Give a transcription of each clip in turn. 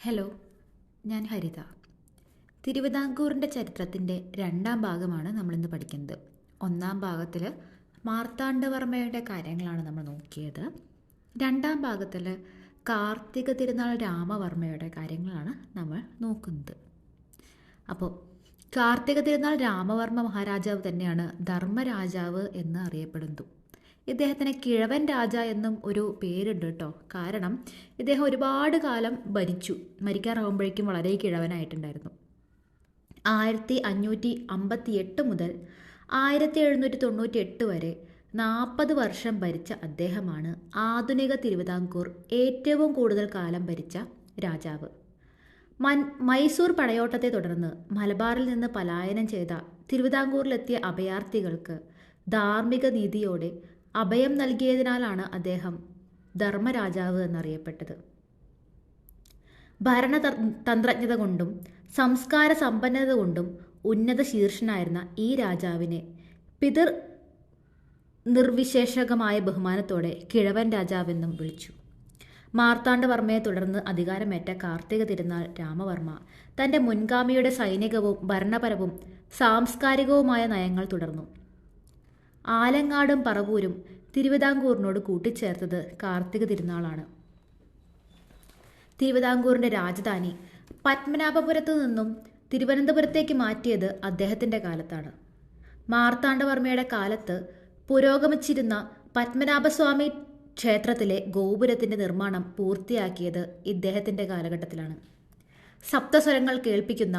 Hello ഞാൻ ഹരിത. തിരുവിതാംകൂറിന്റെ ചരിത്രത്തിന്റെ രണ്ടാം ഭാഗമാണ് നമ്മളിന്ന് പഠിക്കുന്നത്. ഒന്നാം ഭാഗത്തിൽ മാർത്താണ്ഡവർമ്മയുടെ കാര്യങ്ങളാണ് നമ്മൾ നോക്കിയത്. രണ്ടാം ഭാഗത്തിൽ കാർത്തിക തിരുനാൾ രാമവർമ്മയുടെ കാര്യങ്ങളാണ് നമ്മൾ നോക്കുന്നത്. അപ്പോൾ കാർത്തിക തിരുനാൾ രാമവർമ്മ മഹാരാജാവ് തന്നെയാണ് ധർമ്മരാജാവ് എന്ന് അറിയപ്പെടുന്നത്. ഇദ്ദേഹത്തിന് കിഴവൻ രാജ എന്നും ഒരു പേരുണ്ട് കേട്ടോ. കാരണം ഇദ്ദേഹം ഒരുപാട് കാലം ഭരിച്ചു. മരിക്കാറാകുമ്പോഴേക്കും വളരെ കിഴവനായിട്ടുണ്ടായിരുന്നു. ആയിരത്തി അഞ്ഞൂറ്റി അമ്പത്തി എട്ട് മുതൽ ആയിരത്തി എഴുന്നൂറ്റി തൊണ്ണൂറ്റി എട്ട് വരെ നാൽപ്പത് വർഷം ഭരിച്ച അദ്ദേഹമാണ് ആധുനിക തിരുവിതാംകൂർ ഏറ്റവും കൂടുതൽ കാലം ഭരിച്ച രാജാവ്. മൻ മൈസൂർ പടയോട്ടത്തെ തുടർന്ന് മലബാറിൽ നിന്ന് പലായനം ചെയ്ത തിരുവിതാംകൂറിലെത്തിയ അഭയാർത്ഥികൾക്ക് ധാർമ്മിക നീതിയോടെ അഭയം നൽകിയതിനാലാണ് അദ്ദേഹം ധർമ്മരാജാവ് എന്നറിയപ്പെട്ടത്. ഭരണ തന്ത്രജ്ഞത കൊണ്ടും സംസ്കാര സമ്പന്നത കൊണ്ടും ഉന്നത ശീർഷനായിരുന്ന ഈ രാജാവിനെ പിതൃ നിർവിശേഷകമായ ബഹുമാനത്തോടെ കിഴവൻ രാജാവെന്നും വിളിച്ചു. മാർത്താണ്ഡവർമ്മയെ തുടർന്ന് അധികാരമേറ്റ കാർത്തിക തിരുനാൾ രാമവർമ്മ തന്റെ മുൻഗാമിയുടെ സൈനികവും ഭരണപരവും സാംസ്കാരികവുമായ നയങ്ങൾ തുടർന്നു. ആലങ്ങാടും പറവൂരും തിരുവിതാംകൂറിനോട് കൂട്ടിച്ചേർത്തത് കാർത്തിക തിരുനാളാണ്. തിരുവിതാംകൂറിന്റെ രാജധാനി പത്മനാഭപുരത്തു നിന്നും തിരുവനന്തപുരത്തേക്ക് മാറ്റിയത് അദ്ദേഹത്തിന്റെ കാലത്താണ്. മാർത്താണ്ഡവർമ്മയുടെ കാലത്ത് പുരോഗമിച്ചിരുന്ന പത്മനാഭസ്വാമി ക്ഷേത്രത്തിലെ ഗോപുരത്തിന്റെ നിർമ്മാണം പൂർത്തിയാക്കിയത് ഇദ്ദേഹത്തിന്റെ കാലഘട്ടത്തിലാണ്. സപ്തസ്വരങ്ങൾ കേൾപ്പിക്കുന്ന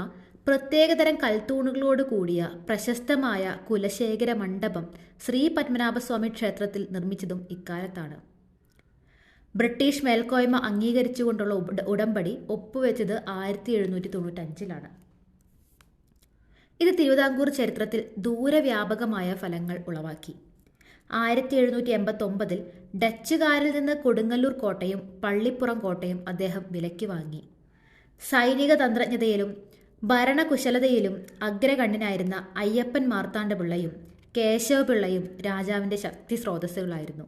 പ്രത്യേകതരം കൽത്തൂണുകളോട് കൂടിയ പ്രശസ്തമായ കുലശേഖര മണ്ഡപം ശ്രീ പത്മനാഭസ്വാമി ക്ഷേത്രത്തിൽ നിർമ്മിച്ചതും ഇക്കാലത്താണ്. ബ്രിട്ടീഷ് മേൽക്കോയ്മ അംഗീകരിച്ചുകൊണ്ടുള്ള ഉടമ്പടി ഒപ്പുവെച്ചത് ആയിരത്തി എഴുന്നൂറ്റി തൊണ്ണൂറ്റഞ്ചിലാണ് ഇത് തിരുവിതാംകൂർ ചരിത്രത്തിൽ ദൂരവ്യാപകമായ ഫലങ്ങൾ ഉളവാക്കി. ആയിരത്തി എഴുന്നൂറ്റി എൺപത്തി ഒമ്പതിൽ ഡച്ചുകാരിൽ നിന്ന് കൊടുങ്ങല്ലൂർ കോട്ടയും പള്ളിപ്പുറം കോട്ടയും അദ്ദേഹം വിലയ്ക്ക് വാങ്ങി. സൈനിക തന്ത്രജ്ഞതയിലും ഭരണകുശലതയിലും അഗ്രഗണ്യനായിരുന്ന അയ്യപ്പൻ മാർത്താണ്ഡപിള്ളയും കേശവപിള്ളയും രാജാവിന്റെ ശക്തി സ്രോതസ്സുകളായിരുന്നു.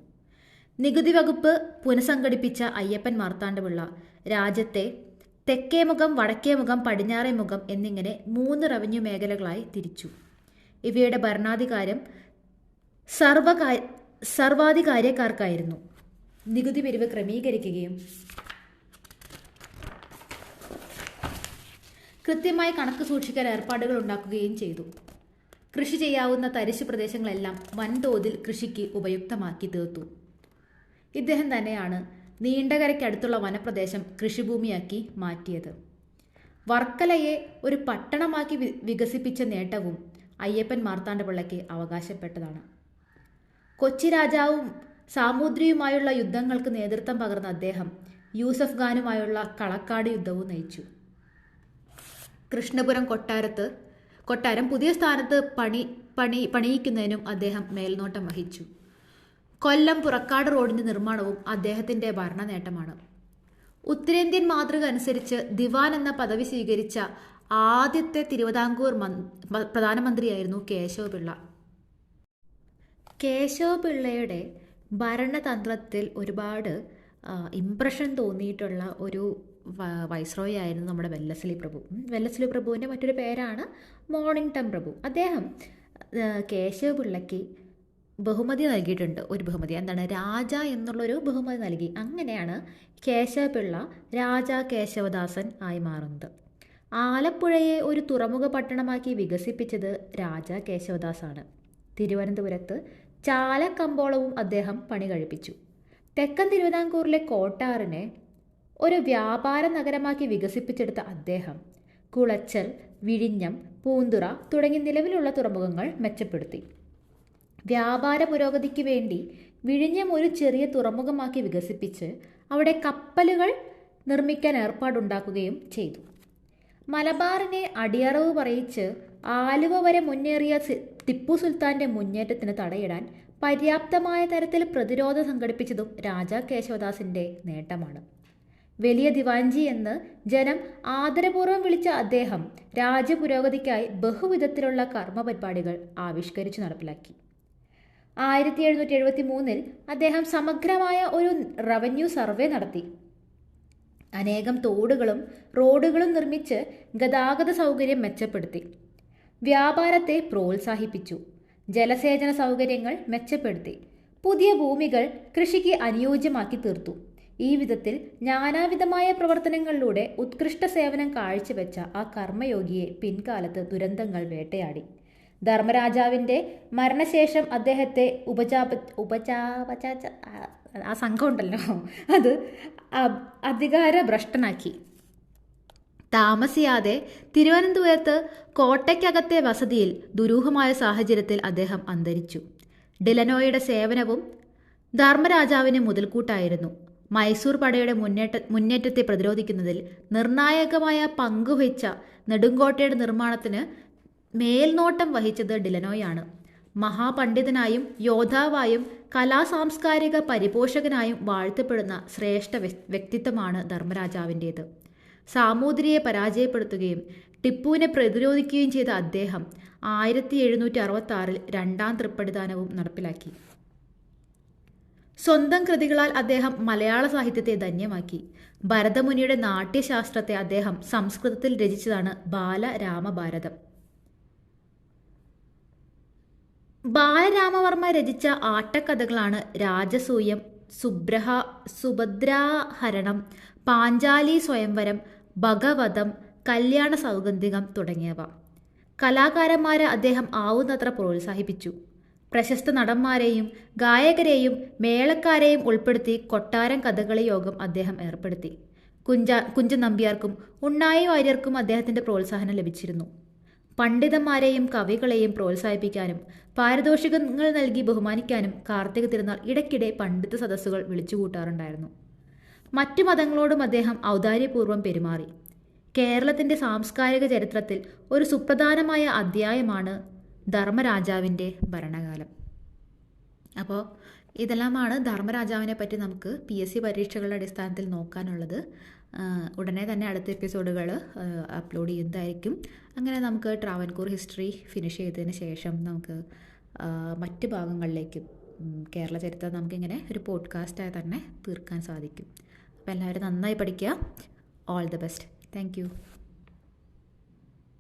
നികുതി വകുപ്പ് പുനഃസംഘടിപ്പിച്ച അയ്യപ്പൻ മാർത്താണ്ഡപിള്ള രാജ്യത്തെ തെക്കേ മുഖം വടക്കേ മുഖം പടിഞ്ഞാറേ മുഖം എന്നിങ്ങനെ മൂന്ന് റവന്യൂ മേഖലകളായി തിരിച്ചു. ഇവയുടെ ഭരണാധികാരം സർവകാ സർവാധികാര്യക്കാർക്കായിരുന്നു. നികുതി പിരിവ് ക്രമീകരിക്കുകയും കൃത്യമായി കണക്ക് സൂക്ഷിക്കാൻ ഏർപ്പാടുകൾ ഉണ്ടാക്കുകയും ചെയ്തു. കൃഷി ചെയ്യാവുന്ന തരിശു പ്രദേശങ്ങളെല്ലാം വൻതോതിൽ കൃഷിക്ക് ഉപയുക്തമാക്കി തീർത്തു. ഇദ്ദേഹം തന്നെയാണ് നീണ്ടകരയ്ക്കടുത്തുള്ള വനപ്രദേശം കൃഷിഭൂമിയാക്കി മാറ്റിയത്. വർക്കലയെ ഒരു പട്ടണമാക്കി വികസിപ്പിച്ച നേട്ടവും അയ്യപ്പൻ മാർത്താണ്ഡപിള്ളയ്ക്ക് അവകാശപ്പെട്ടതാണ്. കൊച്ചി രാജാവും സാമൂദ്രിയുമായുള്ള യുദ്ധങ്ങൾക്ക് നേതൃത്വം പകർന്ന അദ്ദേഹം യൂസഫ് ഖാനുമായുള്ള കളക്കാട് യുദ്ധവും നയിച്ചു. കൃഷ്ണപുരം കൊട്ടാരത്ത് കൊട്ടാരം പുതിയ സ്ഥാനത്ത് പണി പണി പണിയിക്കുന്നതിനും അദ്ദേഹം മേൽനോട്ടം വഹിച്ചു. കൊല്ലം പുറക്കാട് റോഡിന്റെ നിർമ്മാണവും അദ്ദേഹത്തിന്റെ ഭരണ നേട്ടമാണ് ഉത്തരേന്ത്യൻ മാതൃക അനുസരിച്ച് ദിവാൻ എന്ന പദവി സ്വീകരിച്ച ആദ്യത്തെ തിരുവിതാംകൂർ പ്രധാനമന്ത്രിയായിരുന്നു കേശവപിള്ള കേശവപിള്ളയുടെ ഭരണതന്ത്രത്തിൽ ഒരുപാട് ഇംപ്രഷൻ തോന്നിയിട്ടുള്ള ഒരു വൈസ്രോയി ആയിരുന്നു നമ്മുടെ വെല്ലസ്ലി പ്രഭു. വെല്ലസ്ലി പ്രഭുവിന്റെ മറ്റൊരു പേരാണ് മോർണിംഗ്ടൺ പ്രഭു. അദ്ദേഹം കേശവ പിള്ളയ്ക്ക് ബഹുമതി നൽകിയിട്ടുണ്ട്. ഒരു ബഹുമതി. എന്താണ്? രാജ എന്നുള്ളൊരു ബഹുമതി നൽകി. അങ്ങനെയാണ് കേശവ കേശവപിള്ള രാജ കേശവദാസൻ ആയി മാറുന്നത്. ആലപ്പുഴയെ ഒരു തുറമുഖ പട്ടണമാക്കി വികസിപ്പിച്ചത് രാജ കേശവദാസാണ്. തിരുവനന്തപുരത്ത് ചാലക്കമ്പോളവും അദ്ദേഹം പണി കഴിപ്പിച്ചു. തെക്കൻ തിരുവിതാംകൂറിലെ കോട്ടാറിനെ ഒരു വ്യാപാര നഗരമാക്കി വികസിപ്പിച്ചെടുത്ത അദ്ദേഹം കുളച്ചൽ വിഴിഞ്ഞം പൂന്തുറ തുടങ്ങി നിലവിലുള്ള തുറമുഖങ്ങൾ മെച്ചപ്പെടുത്തി. വ്യാപാര പുരോഗതിക്ക് വേണ്ടി വിഴിഞ്ഞം ഒരു ചെറിയ തുറമുഖമാക്കി വികസിപ്പിച്ച് അവിടെ കപ്പലുകൾ നിർമ്മിക്കാൻ ഏർപ്പാടുണ്ടാക്കുകയും ചെയ്തു. മലബാറിനെ അടിയറവ് പറയിച്ച് ആലുവ വരെ മുന്നേറിയ ടിപ്പു സുൽത്താന്റെ മുന്നേറ്റത്തിന് തടയിടാൻ പര്യാപ്തമായ തരത്തിൽ പ്രതിരോധം സംഘടിപ്പിച്ചതും രാജാ കേശവദാസിന്റെ നേട്ടമാണ്. വലിയ ദിവാൻജി എന്ന് ജനം ആദരപൂർവം വിളിച്ച അദ്ദേഹം രാജ്യപുരോഗതിക്കായി ബഹുവിധത്തിലുള്ള കർമ്മ പരിപാടികൾ ആവിഷ്കരിച്ചു നടപ്പിലാക്കി. ആയിരത്തി എഴുന്നൂറ്റി എഴുപത്തി മൂന്നിൽ അദ്ദേഹം സമഗ്രമായ ഒരു റവന്യൂ സർവേ നടത്തി. അനേകം തോടുകളും റോഡുകളും നിർമ്മിച്ച് ഗതാഗത സൗകര്യം മെച്ചപ്പെടുത്തി. വ്യാപാരത്തെ പ്രോത്സാഹിപ്പിച്ചു. ജലസേചന സൗകര്യങ്ങൾ മെച്ചപ്പെടുത്തി. പുതിയ ഭൂമികൾ കൃഷിക്ക് അനുയോജ്യമാക്കി തീർത്തു. ഈ വിധത്തിൽ നാനാവിധമായ പ്രവർത്തനങ്ങളിലൂടെ ഉത്കൃഷ്ട സേവനം കാഴ്ചവെച്ച ആ കർമ്മയോഗിയെ പിൻകാലത്ത് ദുരന്തങ്ങൾ വേട്ടയാടി. ധർമ്മരാജാവിന്റെ മരണശേഷം അദ്ദേഹത്തെ ഉപജാപ ഉപചാപച ആ സംഘം ഉണ്ടല്ലോ. അത് അധികാര ഭ്രഷ്ടനാക്കി താമസിയാതെ തിരുവനന്തപുരത്ത് കോട്ടയ്ക്കകത്തെ വസതിയിൽ ദുരൂഹമായ സാഹചര്യത്തിൽ അദ്ദേഹം അന്തരിച്ചു. ഡിലനോയുടെ സേവനവും ധർമ്മരാജാവിന് മുതൽക്കൂട്ടായിരുന്നു. മൈസൂർ പടയുടെ മുന്നേറ്റ മുന്നേറ്റത്തെ പ്രതിരോധിക്കുന്നതിൽ നിർണായകമായ പങ്കുവഹിച്ച നെടുങ്കോട്ടയുടെ നിർമ്മാണത്തിന് മേൽനോട്ടം വഹിച്ചത് ഡിലനോയാണ്. മഹാപണ്ഡിതനായും യോദ്ധാവായും കലാസാംസ്കാരിക പരിപോഷകനായും വാഴ്ത്തപ്പെടുന്ന ശ്രേഷ്ഠ വ്യക്തിത്വമാണ് ധർമ്മരാജാവിന്റേത്. സാമൂതിരിയെ പരാജയപ്പെടുത്തുകയും ടിപ്പുവിനെ പ്രതിരോധിക്കുകയും ചെയ്ത അദ്ദേഹം ആയിരത്തി എഴുന്നൂറ്റി അറുപത്തി ആറിൽ രണ്ടാം തൃപ്പടിദാനവും നടപ്പിലാക്കി. സ്വന്തം കൃതികളാൽ അദ്ദേഹം മലയാള സാഹിത്യത്തെ ധന്യമാക്കി. ഭരതമുനിയുടെ നാട്യശാസ്ത്രത്തെ അദ്ദേഹം സംസ്കൃതത്തിൽ രചിച്ചതാണ് ബാലരാമഭാരതം ബാലരാമവർമ്മ രചിച്ച ആട്ടക്കഥകളാണ് രാജസൂയം സുബ്രഹ സുഭദ്രാഹരണം പാഞ്ചാലി സ്വയംവരം ഭഗവതം കല്യാണ സൗഗന്ധികം തുടങ്ങിയവ. കലാകാരന്മാരെ അദ്ദേഹം ആവുന്നത്ര പ്രോത്സാഹിപ്പിച്ചു. പ്രശസ്ത നടന്മാരെയും ഗായകരെയും മേളക്കാരെയും ഉൾപ്പെടുത്തി കൊട്ടാരം കഥകളി യോഗം അദ്ദേഹം ഏർപ്പെടുത്തി. കുഞ്ച കുഞ്ചൻ നമ്പ്യാർക്കും ഉണ്ണായി വാര്യർക്കും അദ്ദേഹത്തിന്റെ പ്രോത്സാഹനം ലഭിച്ചിരുന്നു. പണ്ഡിതന്മാരെയും കവികളെയും പ്രോത്സാഹിപ്പിക്കാനും പാരിതോഷികങ്ങൾ നൽകി ബഹുമാനിക്കാനും കാർത്തിക തിരുനാൾ ഇടയ്ക്കിടെ പണ്ഡിത സദസ്സുകൾ വിളിച്ചുകൂട്ടാറുണ്ടായിരുന്നു. മറ്റു മതങ്ങളോടും അദ്ദേഹം ഔദാര്യപൂർവം പെരുമാറി. കേരളത്തിന്റെ സാംസ്കാരിക ചരിത്രത്തിൽ ഒരു സുപ്രധാനമായ അധ്യായമാണ് ധർമ്മരാജാവിന്റെ ഭരണകാലം. അപ്പോൾ ഇതെല്ലാമാണ് ധർമ്മരാജാവിനെ പറ്റി നമുക്ക് പി എസ് സി പരീക്ഷകളുടെ അടിസ്ഥാനത്തിൽ നോക്കാനുള്ളത്. ഉടനെ തന്നെ അടുത്ത എപ്പിസോഡുകൾ അപ്ലോഡ് ചെയ്യുന്നതായിരിക്കും. അങ്ങനെ നമുക്ക് ട്രാവൻകൂർ ഹിസ്റ്ററി ഫിനിഷ് ചെയ്തതിന് ശേഷം നമുക്ക് മറ്റ് ഭാഗങ്ങളിലേക്കും കേരള ചരിത്രം നമുക്കിങ്ങനെ ഒരു പോഡ്കാസ്റ്റായി തന്നെ തീർക്കാൻ സാധിക്കും. അപ്പോൾ എല്ലാവരും നന്നായി പഠിക്കുക. All the best thank